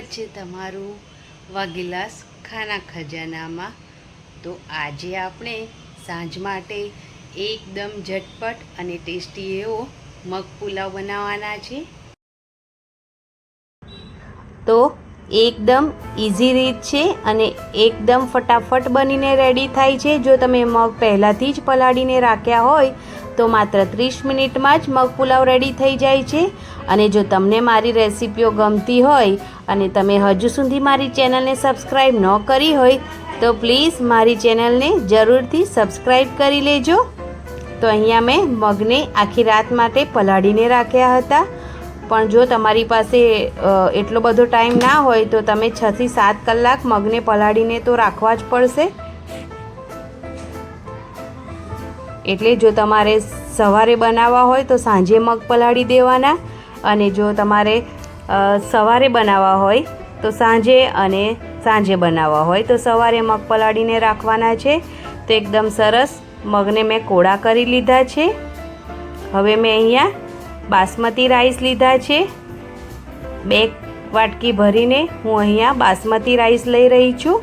છે તમારું વાગીલાસ ખાના ખજાનામાં. તો આજે આપણે સાંજ માટે એકદમ ઝટપટ અને ટેસ્ટી એવો મગ પુલાવ બનાવવાના છે. તો એકદમ ઇઝી રીત છે અને એકદમ ફટાફટ બનીને રેડી થાય છે. જો તમે મગ પહેલાંથી જ પલાળીને રાખ્યા હોય તો માત્ર ત્રીસ મિનિટમાં જ મગ પુલાવ રેડી થઈ જાય છે. અને જો તમને મારી રેસિપીઓ ગમતી હોય અને તમે હજુ સુધી મારી ચેનલને સબસ્ક્રાઈબ ન કરી હોય, તો પ્લીઝ મારી ચેનલને જરૂરથી સબસ્ક્રાઈબ કરી લેજો. તો અહીંયા મેં મગને આખી રાત માટે પલાળીને રાખ્યા હતા. પણ જો તમારી પાસે એટલો બધો ટાઈમ ના હોય તો તમે છથી સાત કલાક મગને પલાળીને તો રાખવા જ પડશે. એટલે જો તમારે સવારે બનાવવા હોય તો સાંજે મગ પલાળી દેવાના અને જો તમારે સવારે બનાવવા હોય તો સાંજે અને સાંજે બનાવવા હોય તો સવારે મગ પલાળીને રાખવાના છે. તો એકદમ સરસ મગને મેં કોળા કરી લીધા છે. હવે મેં અહીંયા બાસમતી રાઈસ લીધા છે. બે વાટકી ભરીને હું અહીંયા બાસમતી રાઈસ લઈ રહી છું.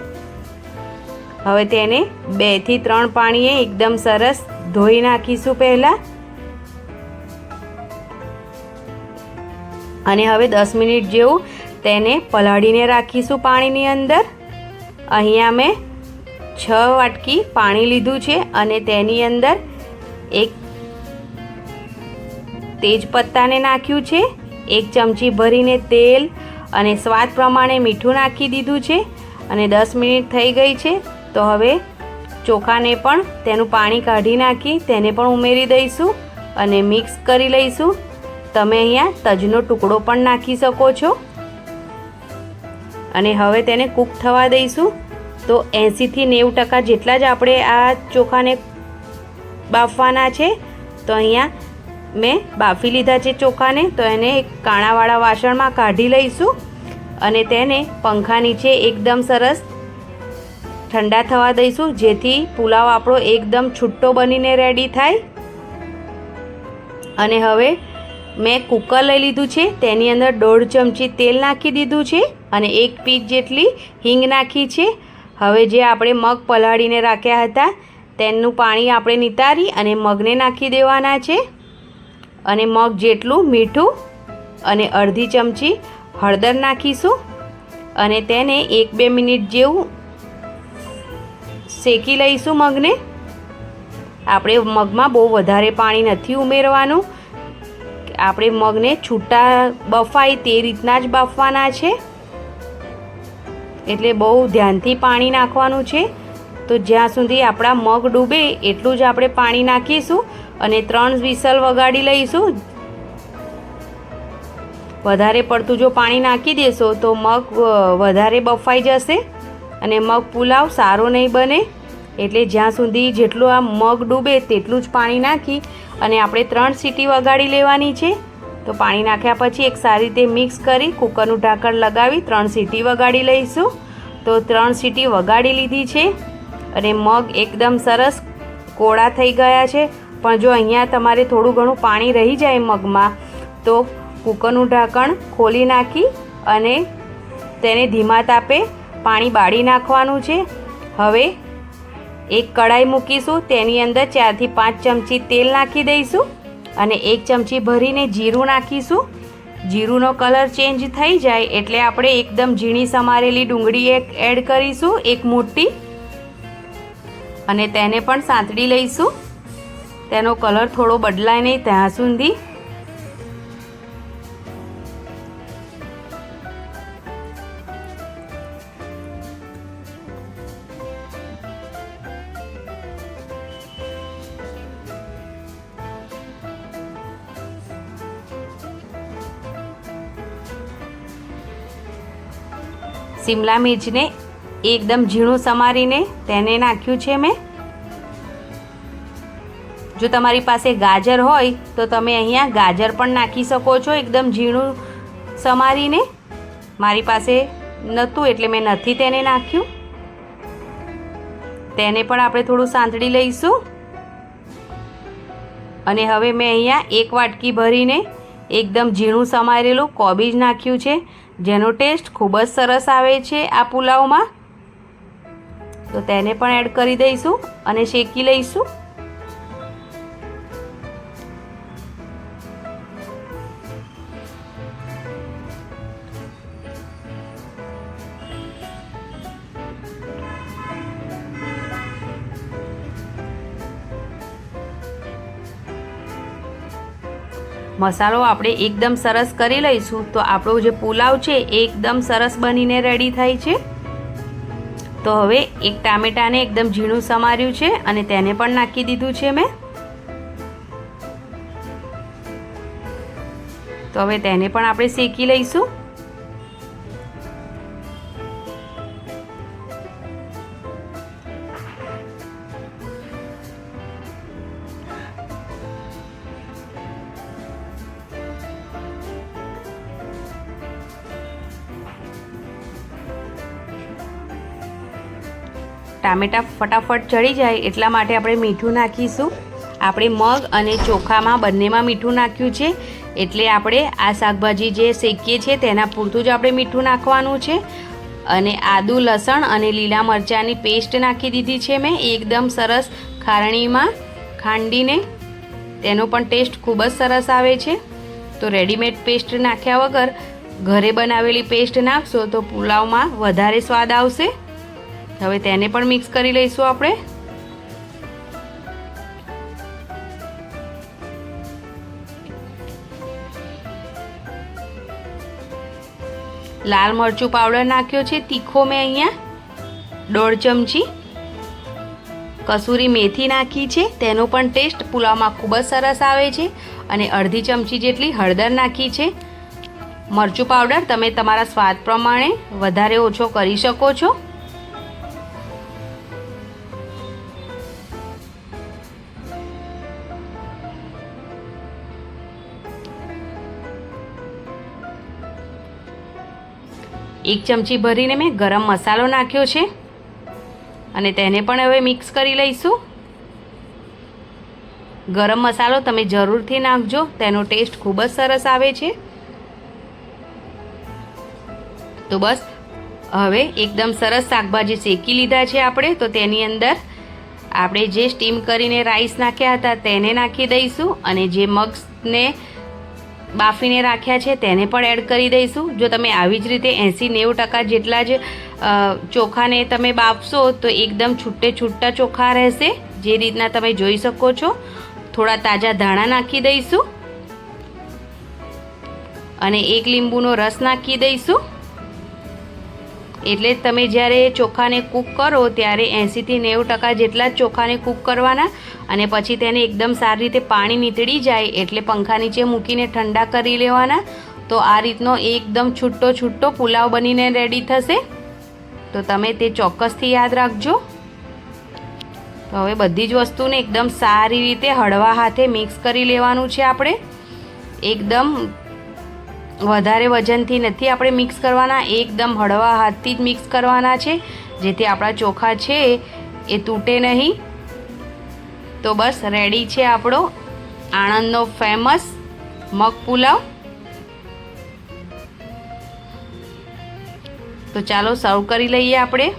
હવે તેને બેથી ત્રણ પાણીએ એકદમ સરસ ધોઈ નાખીશું પહેલાં. અને હવે દસ મિનિટ જેવું તેને પલાળીને રાખીશું પાણીની અંદર. અહીંયા મેં છ વાટકી પાણી લીધું છે અને તેની અંદર એક તેજપત્તાને નાખ્યું છે. એક ચમચી ભરીને તેલ અને સ્વાદ પ્રમાણે મીઠું નાખી દીધું છે. અને દસ મિનિટ થઈ ગઈ છે. તો હવે ચોખાને પણ તેનું પાણી કાઢી નાખી તેને પણ ઉમેરી દઈશું અને મિક્સ કરી લઈશું. તમે અહીંયા તજનો ટુકડો પણ નાખી શકો છો. અને હવે તેને કૂક થવા દઈશું. તો એંસીથી નેવું ટકા જેટલા જ આપણે આ ચોખાને બાફવાના છે, તો અહીંયા મેં બાફી લીધા છે ચોખાને, તો એને એક કાણાવાળા વાસણમાં કાઢી લઈશું. અને તેને પંખા નીચે એકદમ સરસ ઠંડા થવા દઈશું, જેથી પુલાવ આપણો એકદમ છૂટ્ટો બનીને રેડી થાય. અને હવે મેં કુકર લઈ લીધું છે, તેની અંદર દોઢ ચમચી તેલ નાખી દીધું છે અને એક પીસ જેટલી હિંગ નાખી છે. હવે જે આપણે મગ પલાળીને રાખ્યા હતા, તેનું પાણી આપણે નિતારી અને મગને નાખી દેવાના છે. અને મગ જેટલું મીઠું અને અડધી ચમચી હળદર નાખીશું. અને તેને એક બે મિનિટ જેવું શેકી લઈશું મગને? આપણે મગમાં બહુ વધારે પાણી નથી ઉમેરવાનું. આપણે મગને છૂટા બફાય તે રીતના જ બાફવાના છે. એટલે બહુ ધ્યાનથી પાણી નાખવાનું છે. તો જ્યાં સુધી આપણા મગ ડૂબે એટલું જ આપણે પાણી નાખીશું અને ત્રણ વિસલ વગાડી લઈશું. વધારે પડતું જો પાણી નાખી દેશો તો મગ વધારે બફાઈ જશે. અને મગ પુલાવ સારો નહીં બને, એટલે જ્યાં સુધી જેટલું આ મગ ડૂબે તેટલું જ પાણી નાખી અને આપણે ત્રણ સીટી વગાડી લેવાની છે, તો પાણી નાખ્યા પછી એક સારી રીતે મિક્સ કરી કુકરનું ઢાંકણ લગાવી ત્રણ સીટી વગાડી લઈશું. તો ત્રણ સીટી વગાડી લીધી છે અને મગ એકદમ સરસ કોળા થઈ ગયા છે. પણ જો અહીંયા તમારે થોડું ઘણું પાણી રહી જાય મગમાં, તો કુકરનું ઢાંકણ ખોલી નાખી અને તેને ધીમા તાપે પાણી બાળી નાખવાનું છે. હવે એક કડાઈ મૂકીશું, તેની અંદર ચારથી પાંચ ચમચી તેલ નાખી દઈશું અને એક ચમચી ભરીને જીરું નાખીશું. જીરુંનો કલર ચેન્જ થઈ જાય એટલે આપણે એકદમ ઝીણી સમારેલી ડુંગળી એક એડ કરીશું, એક મોટી. અને તેને પણ સાંતળી લઈશું. તેનો કલર થોડો બદલાય નહીં ત્યાં સુધી. શિમલા મિર્ચને એકદમ ઝીણું સમારીને તેને નાખ્યું છે મેં. જો તમારી પાસે ગાજર હોય, તો તમે અહીંયા ગાજર પણ નાખી શકો છો એકદમ ઝીણું સમારીને. મારી પાસે નહોતું એટલે મેં નથી તેને નાખ્યું. તેને પણ આપણે થોડું સાંતળી લઈશું. અને હવે મેં અહીંયા એક વાટકી ભરીને એકદમ ઝીણું સમારેલું કોબીજ નાખ્યું છે. જેનો ટેસ્ટ ખૂબ જ સરસ આવે છે આ પુલાવમાં. તો તેને પણ એડ કરી દઈશું અને શેકી લઈશું. મસાલો આપણે એકદમ સરસ કરી લઈશું. તો આપણો જે પુલાવ છે, એ એકદમ સરસ બનીને રેડી થાય છે. તો હવે એક ટામેટાને એકદમ ઝીણું સમાર્યું છે અને તેને પણ નાખી દીધું છે મેં. તો હવે તેને પણ આપણે શેકી લઈશું. ટામેટાં ફટાફટ ચડી જાય એટલા માટે આપણે મીઠું નાખીશું. આપણે મગ અને ચોખામાં બંનેમાં મીઠું નાખ્યું છે. એટલે આપણે આ શાકભાજી જે શેકીએ છીએ તેના પૂરતું જ આપણે મીઠું નાખવાનું છે. અને આદુ, લસણ અને લીલા મરચાંની પેસ્ટ નાખી દીધી છે મેં. એકદમ સરસ ખારણીમાં ખાંડીને. તેનો પણ ટેસ્ટ ખૂબ જ સરસ આવે છે. તો રેડીમેડ પેસ્ટ નાખ્યા વગર ઘરે બનાવેલી પેસ્ટ નાખશો તો પુલાવમાં વધારે સ્વાદ આવશે. હવે તેને પણ મિક્સ કરી લઈશું આપણે. લાલ મરચું પાવડર નાખ્યો છે, તીખો મેં અહીંયા. દોઢ ચમચી. કસૂરી મેથી નાખી છે, તેનો પણ ટેસ્ટ પુલાવમાં ખૂબ જ સરસ આવે છે. અને અડધી ચમચી જેટલી હળદર નાખી છે. મરચું પાવડર તમે તમારા સ્વાદ પ્રમાણે વધારે ઓછો કરી શકો છો. એક ચમચી ભરીને મેં ગરમ મસાલો નાખ્યો છે. અને તેને પણ હવે મિક્સ કરી લઈશું. ગરમ મસાલો તમે જરૂરથી નાખજો, તેનો ટેસ્ટ ખૂબ જ સરસ આવે છે. તો બસ, હવે એકદમ સરસ શાકભાજી શેકી લીધા છે આપણે, તો તેની અંદર આપણે જે સ્ટીમ કરીને રાઈસ નાખ્યા હતા તેને નાખી દઈશું. અને જે મગને બાફીને રાખ્યા છે, તેને પણ એડ કરી દઈશું. જો તમે આવી જ રીતે એંસી નેવું ટકા જેટલા જ ચોખાને તમે બાફશો, તો એકદમ છૂટે છૂટા ચોખા રહેશે, જે રીતના તમે જોઈ શકો છો. થોડા તાજા ધાણા નાખી દઈશું. અને એક લીંબુનો રસ નાખી દઈશું. એટલે તમે જ્યારે ચોખાને કૂક કરો ત્યારે એંસીથી નેવું ટકા જેટલા જ ચોખાને કૂક કરવાના અને પછી તેને એકદમ સારી રીતે પાણી નીતળી જાય એટલે પંખા નીચે મૂકીને ઠંડા કરી લેવાના. તો આ રીતનો એકદમ છૂટો છૂટો પુલાવ બનીને રેડી થશે. તો તમે તે ચોક્કસથી યાદ રાખજો. તો હવે બધી જ વસ્તુને એકદમ સારી રીતે હળવા હાથે મિક્સ કરી લેવાનું છે આપણે. એકદમ વધારે વજનથી નથી, આપણે મિક્સ કરવાના. એકદમ હળવા હાથથી જ મિક્સ કરવાના છે. જેથી આપણા ચોખા છે એ તૂટે નહીં. તો બસ રેડી છે આપણો આણંદનો ફેમસ મગ પુલાવ. તો ચાલો સર્વ કરી લઈએ આપણે.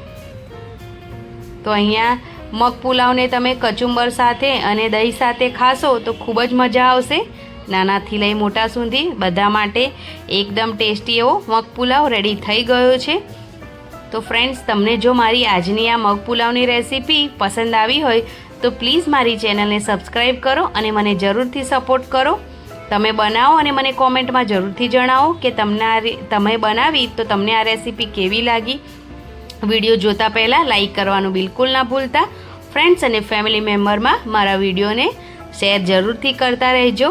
તો અહીંયા મગ પુલાવને તમે કચુંબર સાથે અને દહીં સાથે ખાશો તો ખૂબ જ મજા આવશે. નાનાથી લઈ મોટા સુધી બધા માટે એકદમ ટેસ્ટી એવો મગ પુલાવ રેડી થઈ ગયો છે. તો ફ્રેન્ડ્સ તમને જો મારી આજની આ મગ પુલાવની રેસીપી પસંદ આવી હોય, તો પ્લીઝ મારી ચેનલને સબસ્ક્રાઈબ કરો અને મને જરૂરથી સપોર્ટ કરો. તમે બનાવો અને મને કોમેન્ટમાં જરૂરથી જણાવો કે તમને આ તમે બનાવી તો તમને આ રેસીપી કેવી લાગી. વીડિયો જોતા પહેલાં લાઈક કરવાનું બિલકુલ ના ભૂલતા. ફ્રેન્ડ્સ અને ફેમિલી મેમ્બરમાં મારા વિડીયોને શેર જરૂરથી કરતા રહેજો.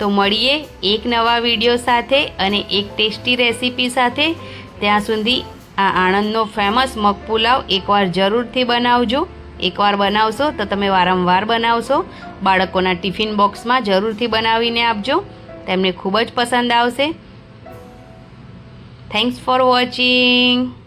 તો મળીએ એક નવા વીડિયો સાથે અને એક ટેસ્ટી રેસીપી સાથે. ત્યાં સુધી આ આણંદનો ફેમસ મગ પુલાવ એકવાર જરૂરથી બનાવજો. એકવાર બનાવશો તો તમે વારંવાર બનાવશો. બાળકોના ટિફિન બોક્સમાં જરૂરથી બનાવીને આપજો. તેમને ખૂબ જ પસંદ આવશે. Thanks for watching